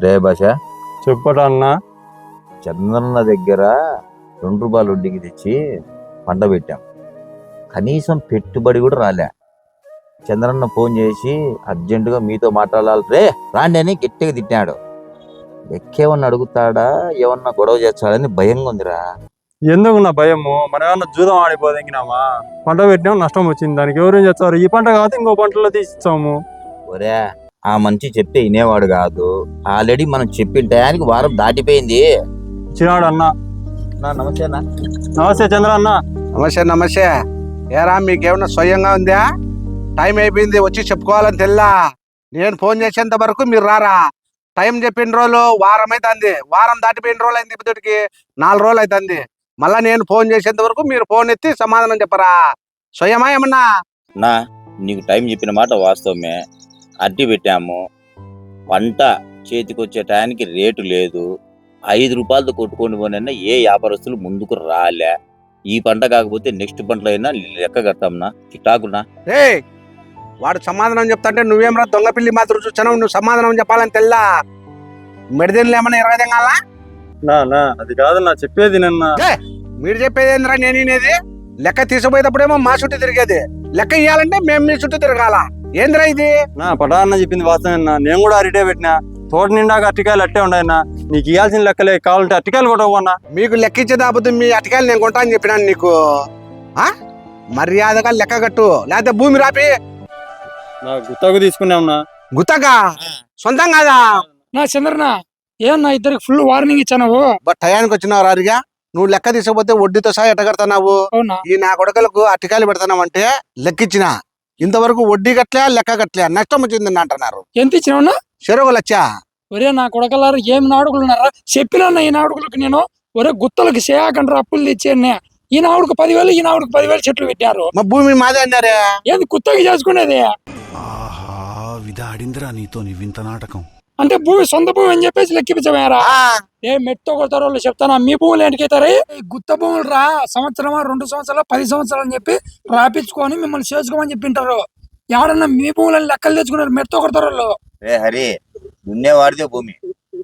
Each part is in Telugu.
రే భాష. చెప్పటా అన్న చంద్రన్న దగ్గర రెండు రూపాయలు వడ్డీకి తెచ్చి పంట పెట్టాం. కనీసం పెట్టుబడి కూడా రాలే. చంద్రన్న ఫోన్ చేసి అర్జెంటుగా మీతో మాట్లాడాలి. రే రాండి అని గట్టిగా తిట్టాడు. ఎక్కేమన్నా అడుగుతాడా? ఏమన్నా గొడవ చేస్తాడని భయంగా ఉందిరా. ఎందుకు నా భయము? మనం ఏమన్నా జూదం ఆడిపోదెంగినామా పంట పెట్టినాం నష్టం వచ్చింది. దానికి ఎవరేం చేస్తారు? ఈ పంట కాదు ఇంకో పంటలో తీసిచ్చాము ఒరే ఆ మంచి చెప్తే వినేవాడు కాదు. ఆల్రెడీ మనం చెప్పిన టయానికి వారం దాటిపోయింది. ఇచ్చినాడు అన్న. నా నమస్తే అన్న. నమస్తే చంద్ర అన్న. నమస్తే నమస్తే. ఏరా మీకేమన్నా స్వయంగా ఉందా? టైం అయిపోయింది వచ్చి చెప్పుకోవాలని తెల్లా. నేను ఫోన్ చేసేంత వరకు మీరు రారా? టైం చెప్పిన రోజులు వారం అవుతుంది వారం దాటిపోయిన రోజులు అయింది ఇప్పటికి. నాలుగు రోజులు అవుతుంది మళ్ళా నేను ఫోన్ చేసేంత వరకు మీరు ఫోన్ ఎత్తి సమాధానం చెప్పరా? స్వయమా ఏమన్నా? నా నీకు టైం చెప్పిన మాట వాస్తవమే. అడ్డి పెట్టాము. పంట చేతికొచ్చే టయానికి రేటు లేదు. ఐదు రూపాయలతో కొట్టుకొని పోనైనా ఏ వ్యాపారస్తులు ముందుకు రాలే. ఈ పంట కాకపోతే నెక్స్ట్ పంటలో అయినా లెక్క కడతాంనా? చిటాకునా రే వాడు సమాధానం చెప్తాంటే నువ్వేమరా దొంగ పిల్లి మాత్రం చూస్తున్నావు? నువ్వు సమాధానం చెప్పాలని తెల్లా? మెడిదిన్లు ఏమన్నా ఇరవై దింగాలా నా నా అది కాదన్నా చెప్పేది నిన్న. మీరు చెప్పేది ఏందిరా నేను వినేది? లెక్క తీసుకుపోయేటప్పుడేమో మా చుట్టూ తిరిగేది. లెక్క ఇవ్వాలంటే మేము మీ చుట్టూ తిరగాల. ఏందిరా ఇది? నా పటా అన్న చెప్పింది వాస్తవన్నా నేను కూడా అరిటే పెట్టినా. తోట నిండాక అట్టికాయలు అట్టే ఉన్నాయన్నా నీకు ఇవ్వాల్సిన లెక్కలే కావాలంటే అట్టికాయలు కొట్టవన్నా మీకు లెక్క ఇచ్చేది అబద్ధం మీ అటకాయలు నేను కొంటా అని చెప్పినాను నీకు. ఆ? మర్యాదగా లెక్క కట్టు. లేకపోతే భూమి రాపి. నా గుత్తకు తీసుకున్నావునా గుత్తగా సొంతం కాదా? నా చంద్రన ఏమన్నా ఇద్దరికి ఫుల్ వార్నింగ్ ఇచ్చావు బట్ టయానికి వచ్చినావు రారిగా. నువ్వు లెక్క తీసుకపోతే వడ్డీతో సహా ఎట్ట కడతావు అవునా? ఈ నా కొడకలకు అట్టికాయలు పెడతావు అంటే లెక్కిచ్చిన. ఇంతవరకు వడ్డీ కట్టలే లెక్క కట్టలే నష్టం వచ్చిందని అంటున్నారు. ఎంత ఇచ్చినావునా చెరువు లచ్చా. ఒరే నా కొడకలారు ఏం నాడుగులు ఉన్నారా? చెప్పినా ఈ నాడుగులకు నేను ఒరే గుత్తలకు చేయకండ్రా అప్పులు తెచ్చాను ఈ నావుడికి పదివేలు ఈ నావుడికి పదివేలు చెట్లు పెట్టారు మా భూమి మాదే అన్నారే. ఏంది గుత్తకి చేసుకునేది? ఆహా విధాడిందిరా నీతో నీ వింత నాటకం. అంటే భూమి సొంత భూమి అని చెప్పేసి లెక్కిపించమేరా ఆ, ఏ మెట్టు కొడతారో వాళ్ళు చెప్తానా? మీ భూములు ఏంటికైతారా గుత్త భూములు రా. సంవత్సరమా రెండు సంవత్సరాలు పది సంవత్సరాలు అని చెప్పి రాపించుకొని మిమ్మల్ని చేసుకోమని చెప్పింటారు. ఎవడన్నా మీ భూములను లెక్కలు తెచ్చుకున్నారు మెట్టు కొడతారు వాళ్ళు రే హరి దున్నేవాడిదే భూమి.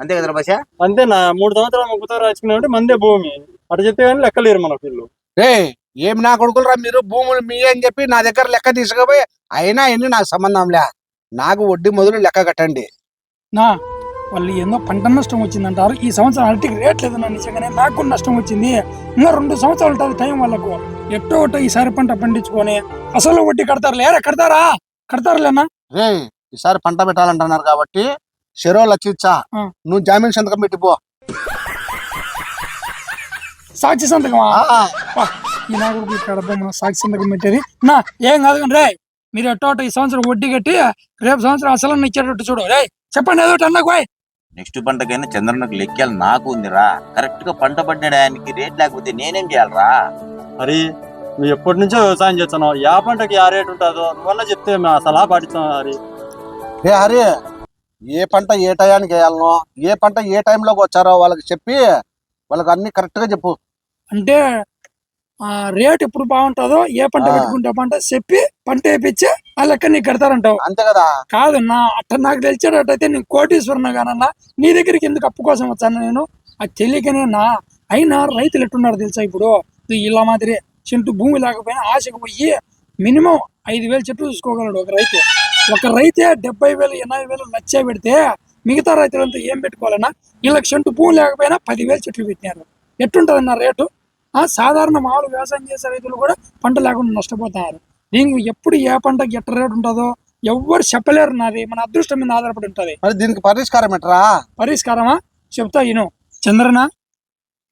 అంతే కదరా భాష? అంతేనా మూడు సంవత్సరాలు గుత్త రాసుకున్నామంటే మందే భూమి. అటు చెప్తే కానీ లెక్కలేరు మన పిల్లలు రే ఏం నా కొడుకులరా మీరు? భూములు మీ అని చెప్పి నా దగ్గర లెక్క తీసుకుపోయి అయినా ఎన్ని నాకు సంబంధం లే. నాకు వడ్డీ మొదలు లెక్క కట్టండి. నా వాళ్ళు ఎన్నో పంట నష్టం వచ్చిందంటారు. ఈ సంవత్సరం అరటికి రేట్ లేదు నా నిజంగానే నాకు నష్టం వచ్చింది. ఇంకా రెండు సంవత్సరాలు ఉంటుంది టైం వాళ్ళకు. ఎట్టో ఒకటో ఈసారి పంట పండించుకొని అసలు వడ్డీ కడతారు లేరా కడతారా? కడతారులేనా రే ఈసారి పంట పెట్టాలంటున్నారు కాబట్టి చెరువులు వచ్చిచ్చా. నువ్వు జామీన్ సంతకం పెట్టిపో సాక్షి సంతకమా? ఈ మన సాక్షి సంతకం పెట్టేది. నా ఏం కాదు రే మీరు ఎట్టో ఈ సంవత్సరం వడ్డీ కట్టి రేపు సంవత్సరం అసలు ఇచ్చేటట్టు చూడు. రే చెప్పండి ఏదో ఒకటి అన్నకు పోయ్. నెక్స్ట్ పంటకైనా చంద్రన్నకు లెక్కాలి నాకు ఉందిరా. కరెక్ట్గా పంట పడినడానికి రేట్ లేకపోతే నేనేం చేయాలరా? మరి నువ్వు ఎప్పటి నుంచో వ్యవసాయం చేస్తున్నావు యా పంటకి ఆ రేటు ఉంటుందో? నువ్వన్నా చెప్తే మేము సలహా పాటిస్తాం హరి. రే హరి ఏ పంట ఏ టయానికి వేయాలనో ఏ పంట ఏ టైంలోకి వచ్చారో వాళ్ళకి చెప్పి వాళ్ళకి అన్ని కరెక్ట్గా చెప్పు. అంటే రేట్ ఎప్పుడు బాగుంటుందో ఏ పంట. పెట్టుకుంటే పంట చెప్పి పంట వేపించి ఆ లెక్క నీకు కడతారంటావు. అంతే కదా. కాదన్నా అట్ట నాకు తెలిసేటట్టయితే నేను కోటీశ్వరున్నా కానన్నా నీ దగ్గరికి ఎందుకు అప్పు కోసం వచ్చాను నేను? అది తెలియకనే నా. అయినా రైతులు ఎట్టున్నారు తెలుసా ఇప్పుడు? ఇలా మాదిరి చెంటు భూమి లేకపోయినా ఆశకు పోయి మినిమం ఐదు వేలు చెట్లు చూసుకోగలడు ఒక రైతు. ఒక రైతే డెబ్బై వేలు ఎనభై వేలు లచ్చ పెడితే మిగతా రైతులంతా ఏం పెట్టుకోవాలన్నా? వీళ్ళకి చెంటు భూమి లేకపోయినా పదివేలు చెట్లు పెట్టినారు. ఎట్టుంటదన్న రేటు? సాధారణ మామూలు వ్యవసాయం చేసే రైతులు కూడా పంట లేకుండా నష్టపోతారు. దీనికి ఎప్పుడు ఏ పంటకి ఎట్ట రేటు ఉంటుందో ఎవ్వరు చెప్పలేరు నాది. మన అదృష్టం మీద ఆధారపడి ఉంటది. మరి దీనికి పరిష్కారం ఎట్రా? పరిష్కారమా? చెప్తా ఈను చంద్రన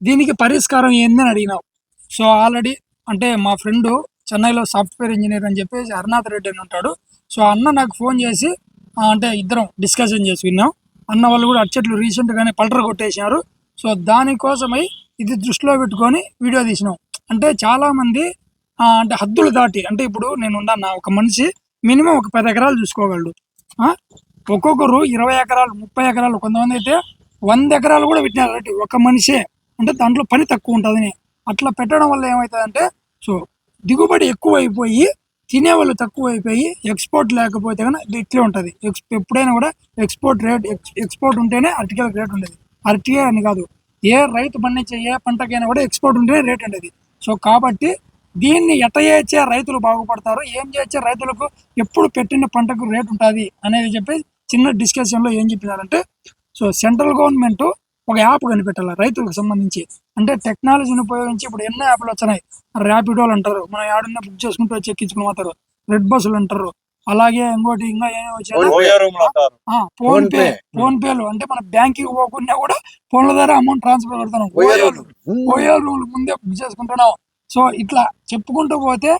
దీనికి పరిష్కారం ఏందని అడిగినావు. సో ఆల్రెడీ అంటే మా ఫ్రెండ్ చెన్నైలో సాఫ్ట్వేర్ ఇంజనీర్ అని చెప్పేసి హరినాథ్ రెడ్డి అని ఉంటాడు. సో అన్న నాకు ఫోన్ చేసి ఆ, అంటే ఇద్దరం డిస్కషన్ చేసి విన్నాం. అన్న వాళ్ళు కూడా అచ్చట్లు రీసెంట్ గానే పల్టర్ కొట్టేసినారు. సో దానికోసమై ఇది దృష్టిలో పెట్టుకొని వీడియో తీసినాం. అంటే చాలామంది అంటే హద్దులు దాటి అంటే ఇప్పుడు నేను ఉన్నా ఒక మనిషి మినిమం ఒక పది ఎకరాలు చూసుకోగలడు. ఒక్కొక్కరు ఇరవై ఎకరాలు ముప్పై ఎకరాలు కొంతమంది అయితే వంద ఎకరాలు కూడా పెట్టినారు. ఒక మనిషే అంటే దాంట్లో పని తక్కువ ఉంటుందని. అట్లా పెట్టడం వల్ల ఏమవుతుందంటే సో దిగుబడి ఎక్కువ అయిపోయి తినే వాళ్ళు తక్కువ అయిపోయి ఎక్స్పోర్ట్ లేకపోతే కనుక ఇట్లే ఉంటుంది. ఎక్స్ ఎప్పుడైనా కూడా ఎక్స్పోర్ట్ రేట్ ఎక్స్పోర్ట్ ఉంటేనే అర్టికల్ రేట్ ఉండేది. ఆర్టీఏ అని కాదు. ఏ రైతు పండించే ఏ పంటకైనా కూడా ఎక్స్పోర్ట్ ఉంటే రేట్ ఉండేది. సో కాబట్టి దీన్ని ఎట్ట చేస్తే రైతులు బాగుపడతారు ఏం చేస్తే రైతులకు ఎప్పుడు పెట్టిన పంటకు రేట్ ఉంటుంది అనేది చెప్పి చిన్న డిస్కషన్లో ఏం చెప్పినారంటే సో సెంట్రల్ గవర్నమెంట్ ఒక యాప్ కనిపెట్టాలి రైతులకు సంబంధించి. అంటే టెక్నాలజీని ఉపయోగించి ఇప్పుడు ఎన్నో యాప్లు వచ్చినాయి. ర్యాపిడోలు అంటారు. మనం ఏడన్నా బుక్ చేసుకుంటూ వచ్చి ఎక్కించుకుని పోతారు. రెడ్ బస్సులు అంటారు. అలాగే ఇంకోటి ఇంకా ఓయో ఫోన్ ఫోన్ పే. ఫోన్ పేలు. అంటే మన బ్యాంకింగ్ పోకుండా కూడా ఫోన్ల ద్వారా అమౌంట్ ట్రాన్స్ఫర్ పెడతాం ఓయోలు ఓయోలు ముందే బుక్ చేసుకుంటున్నాం. సో ఇట్లా చెప్పుకుంటూ పోతే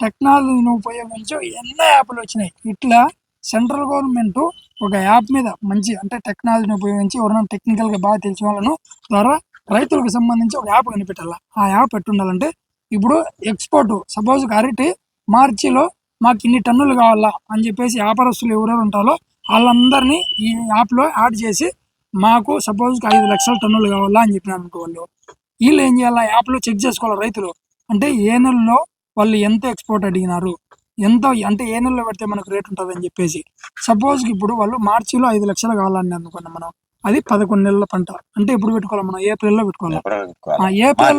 టెక్నాలజీని ఉపయోగించి ఎన్నో యాప్లు వచ్చినాయి. ఇట్లా సెంట్రల్ గవర్నమెంట్ ఒక యాప్ మీద మంచి అంటే టెక్నాలజీని ఉపయోగించి ఎవరైనా టెక్నికల్గా బాగా తెలిసిన వాళ్ళను ద్వారా రైతులకు సంబంధించి ఒక యాప్ కనిపెట్టాల. ఆ యాప్ ఎట్టుండాలంటే ఇప్పుడు ఎక్స్పోర్ట్ సపోజ్ అరటి మార్చిలో మాకు ఇన్ని టన్నులు కావాలా అని చెప్పేసి వ్యాపారస్తులు ఎవరెవరు ఉంటారో వాళ్ళందరినీ ఈ యాప్లో యాడ్ చేసి మాకు సపోజ్ ఐదు లక్షల టన్నులు కావాలా అని చెప్పినారు అనుకో వాళ్ళు. వీళ్ళు ఏం చేయాలా? యాప్లో చెక్ చేసుకోవాలి రైతులు. అంటే ఏ నెలలో వాళ్ళు ఎంత ఎక్స్పోర్ట్ అడిగినారు? ఎంత అంటే ఏ నెలలో పెడితే మనకు రేట్ ఉంటుంది అని చెప్పేసి. సపోజ్ ఇప్పుడు వాళ్ళు మార్చిలో ఐదు లక్షలు కావాలని అనుకున్నాం మనం. అది పదకొండు నెలల పంట. అంటే ఎప్పుడు పెట్టుకోవాలి మనం? ఏప్రిల్లో పెట్టుకోవాలి. ఏప్రిల్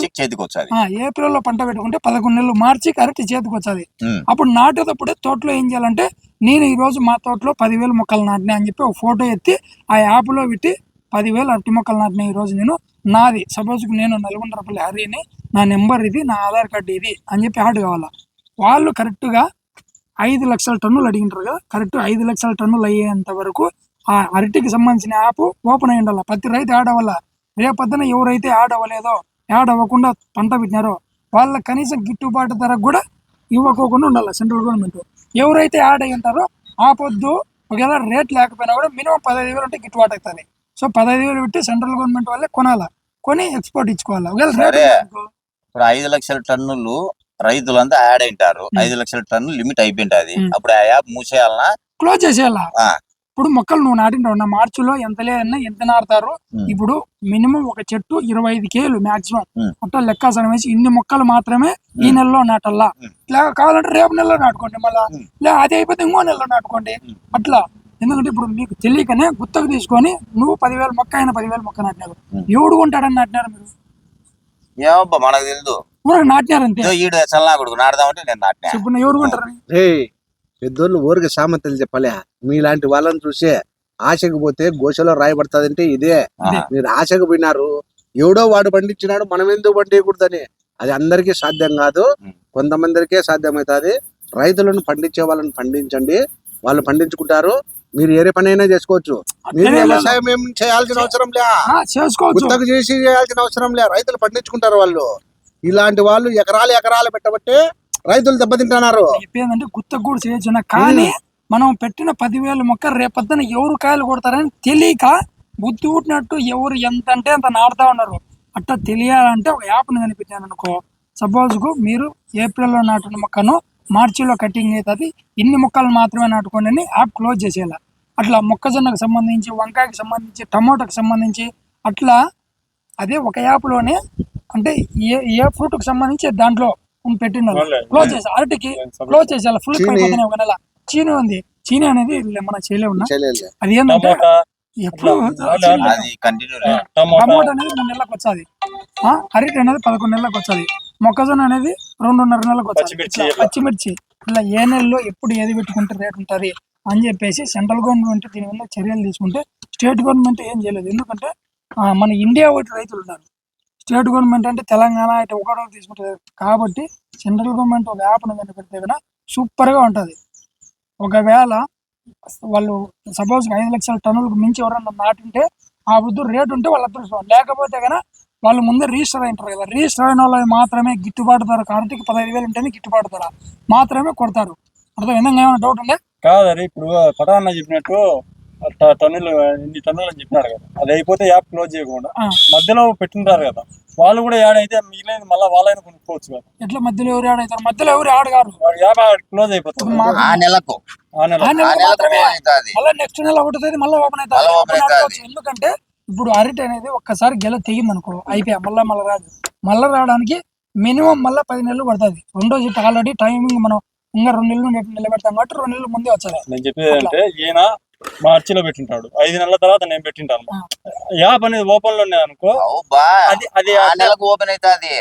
ఏప్రిల్లో పంట పెట్టుకుంటే పదకొండు నెలలు మార్చి కరెక్ట్ చేతికి వచ్చేది. అప్పుడు నాటేటప్పుడే తోటలో ఏం చేయాలంటే నేను ఈ రోజు మా తోటలో పదివేల మొక్కలు నాటినా అని చెప్పి ఒక ఫోటో ఎత్తి ఆ యాప్లో పెట్టి పదివేల అరటి మొక్కలు నాటిన ఈ రోజు నేను. నాది సపోజ్ నేను నల్గొండపల్లి హరిని నా నెంబర్ ఇది నా ఆధార్ కార్డు ఇది అని చెప్పి యాడ్ కావాలా? వాళ్ళు కరెక్ట్గా ఐదు లక్షల టన్నులు అడిగింటారు కదా? కరెక్ట్ ఐదు లక్షల టన్నులు అయ్యేంత వరకు ఆ అరటికి సంబంధించిన యాప్ ఓపెన్ అయ్యి ఉండాలి. ప్రతి రైతు యాడ్ అవ్వాల? రేపొద్దున ఎవరైతే యాడ్ అవ్వలేదో యాడ్ అవ్వకుండా పంట పెట్టినారో వాళ్ళ కనీసం గిట్టుబాటు ధరకు కూడా ఇవ్వకోకుండా ఉండాలి సెంట్రల్ గవర్నమెంట్. ఎవరైతే యాడ్ అయ్యి ఉంటారో ఆ పొద్దు ఒకవేళ రేట్ లేకపోయినా కూడా మినిమం పదహైదు వేలు ఉంటే గిట్టుబాటు అవుతుంది. సో పదహైదు వేలు పెట్టి సెంట్రల్ గవర్నమెంట్ వాళ్ళే కొనాలా? కొని ఎక్స్పోర్ట్ ఇచ్చుకోవాలి? ఒకవేళ రేట్ ఇప్పుడు ఐదు లక్షల టన్నులు రైతులంతా యాడ్ అయింటారు. ఐదు లక్షల టన్నులు లిమిట్ అయిపోయింటది. అప్పుడు ఆ యాప్ మూసేయాలనా? క్లోజ్ చేసేయాల. ఇప్పుడు మొక్కలు నువ్వు నాటింటావు నా మార్చిలో ఎంత లేదన్నా ఎంత నాటుతారు ఉమ్. ఇప్పుడు మినిమం ఒక చెట్టు ఇరవై ఐదు కేలు మాక్సిమం. అట్లా లెక్కాసనం వేసి ఇన్ని మొక్కలు మాత్రమే ఈ. నెలలో నాటల్లా. ఇలా కావాలంటే రేపు నెలలో నాటుకోండి మళ్ళా. లే అది అయిపోతే ఇంకో నెలలో నాటుకోండి. అట్లా ఎందుకంటే ఇప్పుడు మీకు తెలియకనే గుత్తకు తీసుకొని నువ్వు పదివేల మొక్క ఆయన పదివేల మొక్క నాటినారు. ఎవడు కొంటాడని నాటినారు మీరు ఏమబ్బా మనకు తెలుదు ఊరికి నాటినారు అంతే ఈడు చల్లనా కొడుకు నాడదామంటే నేను నాటినా ఎవరు కొంటారని రే పెద్దోళ్ళు ఊరికి సామెతలు చెప్పలే. మీలాంటి వాళ్ళని చూసే ఆశకు పోతే గోషలో రాయబడుతుందంటే ఇదే. మీరు ఆశకు పోయినారు. ఎవడో వాడు పండించినాడు మనం ఎందుకు పండించకూడదని అది అందరికీ సాధ్యం కాదు. కొంతమందికే సాధ్యమవుతుంది. రైతులను పండించే వాళ్ళని పండించండి. వాళ్ళు పండించుకుంటారు. మీరు ఏరే పని అయినా చేసుకోవచ్చు మీరు లేదు. వ్యవసాయం ఏం చేయాల్సిన అవసరం లే. ఆ, చేసుకోవచ్చు. గుత్తకు చేసి చేయాల్సిన అవసరం లే. రైతులు పండించుకుంటారు వాళ్ళు. ఇలాంటి వాళ్ళు ఎకరాలు ఎకరాలు పెట్టబట్టే రైతులు దెబ్బతింటున్నారు. చెప్పేదంటే గుత్తకు కూడా చేయొచ్చు. కానీ మనం పెట్టిన పదివేల మొక్క రేపొద్దున ఎవరు కాయలు కొడతారని తెలియక బుద్ధి పుట్టినట్టు ఎవరు ఎంత అంటే అంత నాడుతా ఉన్నారు. అట్లా తెలియాలంటే ఒక యాప్ని కనిపించాను అనుకో సపోజ్కు మీరు ఏప్రిల్లో నాటిన మొక్కను మార్చిలో కటింగ్ అవుతుంది. ఇన్ని మొక్కలు మాత్రమే నాటుకోండి అని యాప్ క్లోజ్ చేసేయాలి. అట్లా మొక్కజొన్నకు సంబంధించి వంకాయకి సంబంధించి టమోటాకి సంబంధించి అట్లా అదే ఒక యాప్లోనే అంటే ఏ ఏ ఫ్రూట్కి సంబంధించి దాంట్లో పెట్టిండాలి అవునులే. క్లోజ్ చేసి అరటికి క్లోజ్ చేసేయాలి. ఫుల్ చీని. అయిపోతున్నాయి ఒక నెల. చీని ఉంది. చీని అనేది మన చేయలే ఉన్నా చేయలేదు అది ఏంటంటే టమోటా. ఎప్పుడు టమోటా. అనేది మూడు నెలలకు వచ్చాది. అరటి అనేది పదకొండు నెలలకు వచ్చాది. మొక్కజొన్న అనేది రెండున్నర నెలలకు వచ్చాది. పచ్చిమిర్చి ఇలా ఏ నెలలో ఎప్పుడు ఏది పెట్టుకుంటే రేట్ ఉంటుంది అని చెప్పేసి సెంట్రల్ గవర్నమెంట్ దీని మీద చర్యలు తీసుకుంటే స్టేట్ గవర్నమెంట్ ఏం చేయలేదు. ఎందుకంటే ఆ, మన ఇండియా ఒకటి రైతులు ఉన్నారు. స్టేట్ గవర్నమెంట్ అంటే తెలంగాణ ఇటు ఒకటో తీసుకుంటుంది. కాబట్టి సెంట్రల్ గవర్నమెంట్ ఒక యాప్ను కనిపెడితే కదా సూపర్గా ఉంటుంది. ఒకవేళ వాళ్ళు సపోజ్ ఐదు లక్షల టన్నులకు మించి ఎవరన్నా నాటింటే ఆ వృద్ధు రేటు ఉంటే వాళ్ళ అదృష్టం. లేకపోతే కనుక వాళ్ళు ముందే రిజిస్టర్ అయింటారు కదా. రిజిస్టర్ అయిన వాళ్ళు మాత్రమే గిట్టుబాటు ధర కార్తీకి పదహైదు వేలు ఉంటేనే గిట్టుబాటు ధర మాత్రమే కొడతారు. అర్థం విధంగా ఏమైనా డౌట్ ఉండే కాదు ఇప్పుడు పటాన్న చెప్పినట్టు టన్నులు ఇన్ని టన్నులు అని చెప్పినాడు కదా. అది అయిపోతే యాప్ క్లోజ్ చేయకుండా. మధ్యలో పెట్టింటారు కదా. వాళ్ళు కూడా యాడ్ అయితే మిగిలినది మళ్ళీ వాళ్ళైనా కొనుక్కోవచ్చు కదా. ఎట్లా మధ్యలో ఎవరు యాడ్ అవుతారు? మధ్యలో ఎవరు యాడ్ వాడు యాప్ క్లోజ్ అయిపోతుంది. ఆ నెలకు. మళ్ళీ నెక్స్ట్ నెల ఒకటి మళ్ళీ ఓపెన్ అవుతుంది. ఎందుకంటే ఇప్పుడు అరటి అనేది ఒక్కసారి గెల తెగింది అనుకో అయిపోయా మళ్ళీ మళ్ళీ రాదు. మళ్ళీ రావడానికి మినిమం మళ్ళీ పది నెలలు పడుతుంది. రెండో చెట్టు ఆల్రెడీ టైమింగ్ మనం ఇంకా రెండు నెలలు నిల- నిలబెడతాం కాబట్టి రెండు నెలలు ముందే వచ్చారు నేను చెప్పేది అంటే ఈయన మార్చిలో పెట్టింటాడు. ఐదు నెలల తర్వాత నేను పెట్టింటాను. యాప్ అనేది ఓపెన్లో ఉన్నాయి అనుకో అది అది ఆ నెలకు ఓపెన్ అవుతాది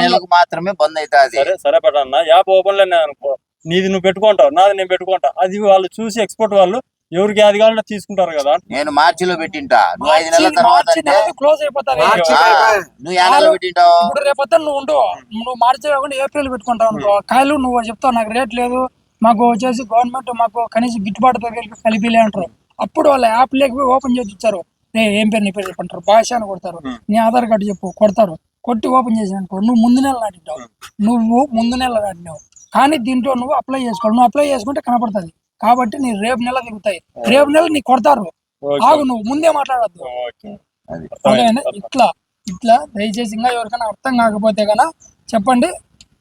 నెలకు మాత్రమే బంద్ అవుతాది సరే సరే పెట్టన్న. యాప్ ఓపెన్లో ఉన్నాయి అనుకో నీది నువ్వు పెట్టుకుంటావు నాది నేను పెట్టుకుంటా. అది వాళ్ళు చూసి ఎక్స్పోర్ట్ వాళ్ళు ఎవరికి అది కావాలంటే తీసుకుంటారు కదా. నేను మార్చిలో పెట్టింటా. నువ్వు ఐదు నెలల తర్వాత క్లోజ్ అయిపోతాది మార్చి ఆ, అయిపోయి. నువ్వు ఏ నెలలో పెట్టింటావు. ఇప్పుడు రేపొద్దు నువ్వు ఉండు. నువ్వు మార్చి కాకుండా ఏప్రిల్ పెట్టుకుంటావు అనుకో. కాయలు నువ్వు చెప్తావు నాకు రేట్ లేదు. మాకు వచ్చేసి గవర్నమెంట్ మాకు కనీసం గిట్టుబాటు ధర కలిపి కలిపిలే అంటారు. అప్పుడు వాళ్ళ యాప్ లేకపోయి ఓపెన్ చేసి ఇచ్చారు. రే ఏం పేరు నీ పేరు చెప్పంటారు. భాష అని కొడతారు నీ ఆధార్ కార్డు చెప్పు కొడతారు. కొట్టి ఓపెన్ చేసి అనుకో నువ్వు ముందు నెల నాటింటావు నువ్వు ముందు నెల నాటినావు. కానీ దీంట్లో నువ్వు అప్లై చేసుకోవాలి. నువ్వు అప్లై చేసుకుంటే కనపడుతుంది. కాబట్టి నీ రేపు నెల దిగుతాయి. రేపు నెల నీ కొడతారు. ఆగు నువ్వు ముందే మాట్లాడద్దు. ఇట్లా ఇట్లా దయచేసి ఇంకా ఎవరికైనా అర్థం కాకపోతే కనుక చెప్పండి.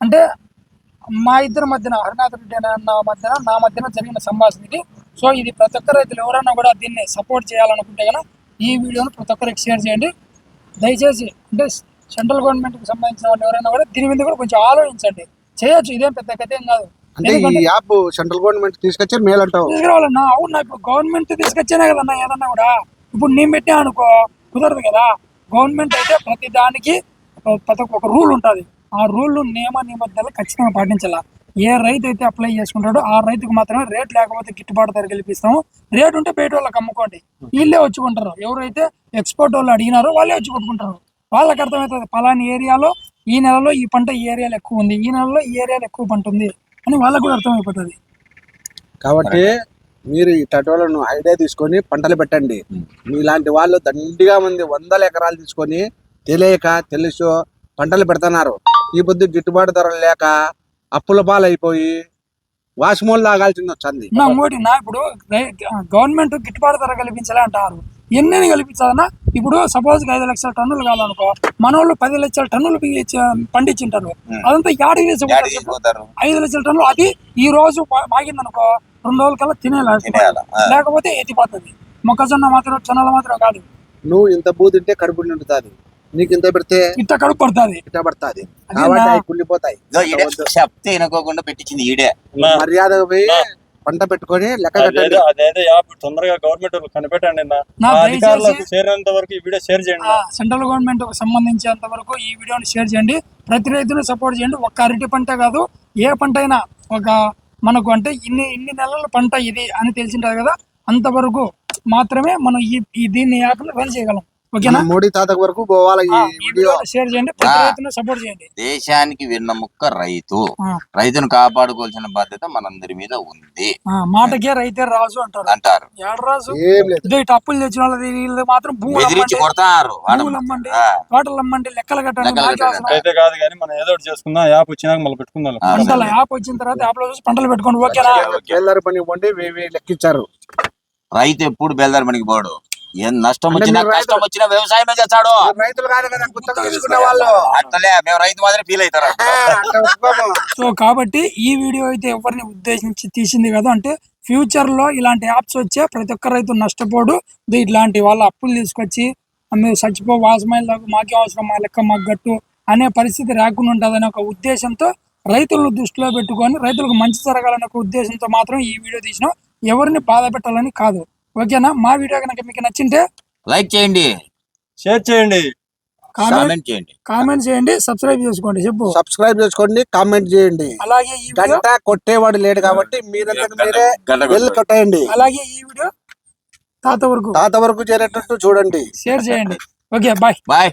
అంటే మా ఇద్దరి మధ్యన హరినాథ్ రెడ్డి అనే నా మధ్యన నా మధ్యన జరిగిన సంభాషణ ఇది సో ఇది ప్రతి ఒక్క రైతులు ఎవరైనా కూడా దీన్ని సపోర్ట్ చేయాలనుకుంటే కనుక ఈ వీడియోను ప్రతి ఒక్కరికి షేర్ చేయండి. దయచేసి అంటే సెంట్రల్ గవర్నమెంట్కి సంబంధించిన వాళ్ళు ఎవరైనా కూడా దీని మీద కూడా కొంచెం ఆలోచించండి. చేయొచ్చు ఇదేం పెద్ద కథ ఏం కాదు. అంటే ఈ యాప్ సెంట్రల్ గవర్నమెంట్ తీసుకొచ్చి మేలు అంటావు. తీసుకురావాలన్నా అవునా ఇప్పుడు గవర్నమెంట్ తీసుకొచ్చేనే కదన్నా ఏదన్నా కూడా. ఇప్పుడు నేను పెట్టా అనుకో కుదరదు కదా. గవర్నమెంట్ అయితే ప్రతి దానికి ప్రతి ఒక్క- ఒక రూల్ ఉంటుంది. ఆ రూల్ నియమ నిబంధనలు ఖచ్చితంగా పాటించాలా. ఏ రైతు అయితే అప్లై చేసుకుంటాడో ఆ రైతుకు మాత్రమే రేట్ లేకపోతే గిట్టుబాటు ధర కల్పిస్తాము. రేట్ ఉంటే బయట వాళ్ళకి అమ్ముకోండి. వీళ్ళే వచ్చి కొంటారు ఎవరైతే ఎక్స్పోర్ట్ వాళ్ళు అడిగినారో వాళ్ళే వచ్చి కొట్టుకుంటారు. వాళ్ళకి అర్థమవుతుంది పలాని ఏరియాలో ఈ నెలలో ఈ పంట ఈ ఏరియాలో ఎక్కువ ఉంది ఈ నెలలో ఈ ఏరియాలో ఎక్కువ పంట ఉంది అని వాళ్ళకు కూడా అర్థమైపోతుంది. కాబట్టి మీరు ఈ టటోలను ఐడియా తీసుకొని పంటలు పెట్టండి. ఉం. మీలాంటి వాళ్ళు దండిగా మంది వందల ఎకరాలు తీసుకొని తెలియక తెలుసు పంటలు పెడుతున్నారు. ఈ పొద్దు గిట్టుబాటు ధరలు లేక అప్పుల పాలైపోయి వాసిమూలు తాగాల్సింది వచ్చింది. నా ఇప్పుడు గవర్నమెంట్ గిట్టుబాటు ధర కల్పించాలి అంటారు. ఎన్ని కల్పించాలన్నా ఇప్పుడు సపోజ్ ఐదు లక్షల టన్నులు కావాలనుకో మన వాళ్ళు పది లక్షల టన్నులు పండించి- పండించింటారు. అదంతా యాడికి ఐదు లక్షల టన్నులు అది ఈ రోజు మాగింది అనుకో రెండు రోజుల కల్లా తినేయాలి ఆ. లేకపోతే ఎత్తిపోతుంది. మొక్కజొన్న మాత్రం జొన్నలు మాత్రం కాదు. నువ్వు ఇంత బూ తింటే కడుపు నిండుతుంది. నీకు ఇంత పెడితే ఇట్ట కడుపు పడుతుంది. ఇట్ట పడుతుంది. కాబట్టి కుళ్ళిపోతాయి. చెప్తే వినుకోకుండా పెట్టించింది ఈడే. మర్యాద పోయి పంట పెట్టుకొని లెక్క కట్టండి. అదేదో యాప్ తొందరగా గవర్నమెంట్ కనిపెట్టండి అధికారులకు చేరేంత వరకు ఈ వీడియో షేర్ చేయండి సెంట్రల్ గవర్నమెంట్కు సంబంధించేంత వరకు ఈ వీడియోని షేర్ చేయండి. ప్రతి రైతును సపోర్ట్ చేయండి. ఒక్క అరటి పంట కాదు ఏ పంట అయినా ఒక మనకు అంటే ఇన్ని ఇన్ని నెలల పంట ఇది అని తెలిసింటారు కదా అంతవరకు మాత్రమే మనం ఈ ఈ దీన్ని యాప్ రన్ చేయగలం. ఓకేనా? మోడీ తాత వరకు పోవాలి షేర్ చేయండి ప్రతి ఆ. రైతును సపోర్ట్ చేయండి. దేశానికి వెన్నముక్క రైతు. రైతును కాపాడుకోవాల్సిన బాధ్యత మనందరి మీద ఉంది. ఆ, మాటకే రైతే రాజు అంటారు. అంటారు. రాజు? ఏం లేదు. ఇదే ఇటు అప్పులు తెచ్చిన వీళ్ళు మాత్రం అమ్మండి కొడతారు. అమ్మండి తోటలు అమ్మండి లెక్కలు కట్టండి. అయితే కాదు కానీ మనం ఏదో చేసుకుందాం. యాప్ వచ్చినాక మళ్ళీ పెట్టుకుందాం. పంటల సరే. యాప్ వచ్చిన తర్వాత యాప్లో చూసి పంటలు పెట్టుకోండి. ఓకేనా? కేళ్ళారి పని ఇవ్వండి వేవి లెక్కించారు. రైతు ఎప్పుడు బెల్దారి పనికి పోడు? ఏం నష్టం వచ్చినా కష్టం వచ్చినా వ్యవసాయమే చేస్తాడు? అట్లలే మేము రైతు మాదిరి ఫీల్ అవుతారు అట్లా. సో కాబట్టి ఈ వీడియో అయితే ఎవరిని ఉద్దేశించి తీసింది కదా అంటే ఫ్యూచర్లో ఇలాంటి యాప్స్ వచ్చే ప్రతి ఒక్క రైతు నష్టపోడు. ఇట్లాంటి వాళ్ళ అప్పులు తీసుకొచ్చి మేము చచ్చిపో వాసమైల్ దాకా మాకే అవసరం మా లెక్క మాకు గట్టు అనే పరిస్థితి రాకుండా ఉంటుందనే ఒక ఉద్దేశంతో రైతులను దృష్టిలో పెట్టుకొని రైతులకు మంచి జరగాలనే ఒక ఉద్దేశంతో మాత్రం ఈ వీడియో తీసినాం. ఎవరిని బాధ పెట్టాలని కాదు. ఓకేనా? మా వీడియో కనుక మీకు నచ్చింటే లైక్ చేయండి. షేర్ చేయండి. కామెంట్ చేయండి. కామెంట్ చేయండి సబ్స్క్రైబ్ చేసుకోండి చెప్పు. సబ్స్క్రైబ్ చేసుకోండి కామెంట్ చేయండి. అలాగే ఈ వీడియో గంట కొట్టేవాడు లేడు కాబట్టి మీరే వెళ్ళి కొట్టేయండి. అలాగే ఈ వీడియో తాత వరకు తాత వరకు చేరేటట్టు చూడండి. షేర్ చేయండి. Okay bye. బాయ్.